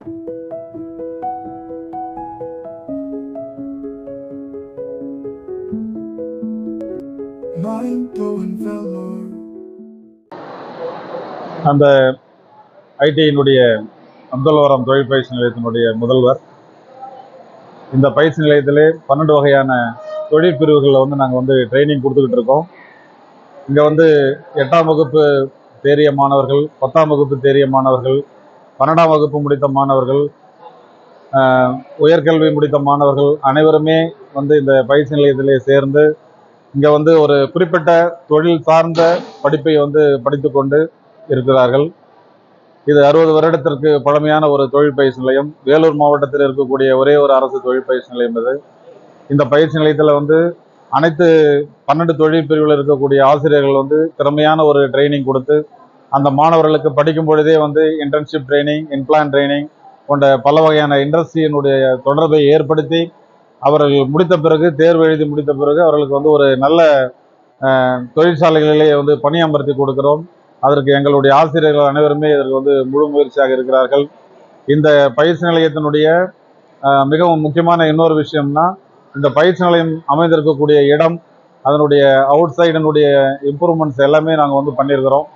அந்த ஐடியினுடைய அப்துல்வரம் தொழில் பயிற்சி நிலையத்தினுடைய முதல்வர். இந்த பயிற்சி நிலையத்திலே பன்னெண்டு வகையான தொழில் பிரிவுகளில் வந்து நாங்கள் வந்து ட்ரைனிங் கொடுத்துக்கிட்டு இருக்கோம். இங்கே வந்து எட்டாம் வகுப்பு தேறிய மாணவர்கள் பத்தாம் வகுப்பு தேறிய மாணவர்கள் பன்னெண்டாம் வகுப்பு முடித்த மாணவர்கள் உயர்கல்வி முடித்த மாணவர்கள் அனைவருமே வந்து இந்த பயிற்சி நிலையத்திலே சேர்ந்து இங்கே வந்து ஒரு குறிப்பிட்ட தொழில் சார்ந்த படிப்பை வந்து படித்துக்கொண்டு இருக்கிறார்கள். இது அறுபது வருடத்திற்கு பழமையான ஒரு தொழில் பயிற்சி நிலையம். வேலூர் மாவட்டத்தில் இருக்கக்கூடிய ஒரே ஒரு அரசு தொழில் பயிற்சி நிலையம் இது. இந்த பயிற்சி நிலையத்தில் வந்து அனைத்து பன்னெண்டு தொழில் பிரிவில் இருக்கக்கூடிய ஆசிரியர்கள் வந்து திறமையான ஒரு ட்ரைனிங் கொடுத்து அந்த மாணவர்களுக்கு படிக்கும் பொழுதே வந்து இன்டர்ன்ஷிப் ட்ரைனிங் இன்பிளான் ட்ரைனிங் போன்ற பல வகையான இண்டஸ்ட்ரியினுடைய தொடர்பை ஏற்படுத்தி அவர்கள் முடித்த பிறகு தேர்வு எழுதி முடித்த பிறகு அவர்களுக்கு வந்து ஒரு நல்ல தொழிற்சாலைகளிலே வந்து பணியமர்த்தி கொடுக்கிறோம். அதற்கு எங்களுடைய ஆசிரியர்கள் அனைவருமே இதற்கு வந்து முழு முயற்சியாக இருக்கிறார்கள். இந்த பயிற்சி நிலையத்தினுடைய மிகவும் முக்கியமான இன்னொரு விஷயம்னா இந்த பயிற்சி நிலையம் அமைந்திருக்கக்கூடிய இடம் அதனுடைய அவுட் சைடினுடைய இம்ப்ரூவ்மெண்ட்ஸ் எல்லாமே நாங்கள் வந்து பண்ணியிருக்கிறோம்.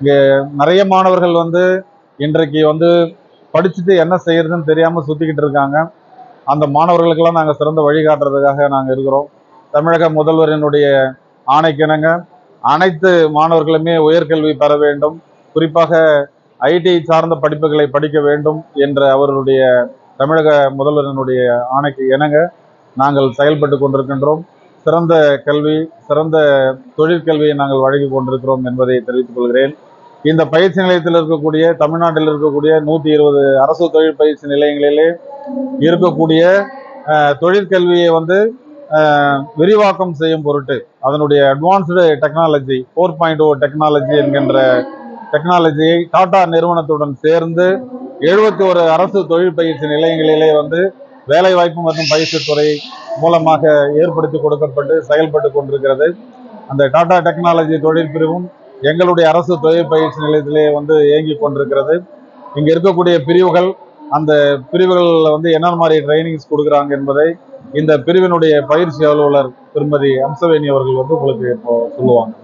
இங்கே நிறைய மாணவர்கள் வந்து இன்றைக்கு வந்து படிச்சுட்டு என்ன செய்யறதுன்னு தெரியாமல் சுற்றிக்கிட்டு இருக்காங்க. அந்த மாணவர்களுக்கெல்லாம் நாங்கள் சிறந்த வழிகாட்டுறதுக்காக நாங்கள் இருக்கிறோம். தமிழக முதல்வரினுடைய ஆணைக்கிணங்க அனைத்து மாணவர்களுமே உயர்கல்வி பெற வேண்டும். குறிப்பாக ஐடிஐ சார்ந்த படிப்புகளை படிக்க வேண்டும் என்ற அவருடைய தமிழக முதல்வரினுடைய ஆணைக்கு இணங்க நாங்கள் செயல்பட்டு கொண்டிருக்கின்றோம். சிறந்த கல்வி சிறந்த தொழிற்கல்வியை நாங்கள் வழங்கி கொண்டிருக்கிறோம் என்பதை தெரிவித்துக் கொள்கிறேன். இந்த பயிற்சி நிலையத்தில் இருக்கக்கூடிய தமிழ்நாட்டில் இருக்கக்கூடிய நூற்றி இருபது அரசு தொழில் பயிற்சி நிலையங்களிலே இருக்கக்கூடிய தொழிற்கல்வியை வந்து விரிவாக்கம் செய்யும் பொருட்டு அதனுடைய advanced technology four point O technology என்கின்ற டெக்னாலஜியை டாடா நிறுவனத்துடன் சேர்ந்து எழுபத்தி ஒரு அரசு தொழில் பயிற்சி நிலையங்களிலே வந்து வேலைவாய்ப்பு மற்றும் பயிற்சித்துறை மூலமாக ஏற்படுத்தி கொடுக்கப்பட்டு செயல்பட்டு கொண்டிருக்கிறது. அந்த டாடா டெக்னாலஜி தொழில் பிரிவும் எங்களுடைய அரசு தொழில் பயிற்சி நிலையத்திலே வந்து இயங்கி கொண்டிருக்கிறது. இங்கே இருக்கக்கூடிய பிரிவுகள் அந்த பிரிவுகளில் வந்து என்னென்ன மாதிரி ட்ரைனிங்ஸ் கொடுக்குறாங்க என்பதை இந்த பிரிவினுடைய பயிற்சி அலுவலர் திருமதி அம்சவேணி அவர்கள் வந்து உங்களுக்கு இப்போ சொல்லுவாங்க.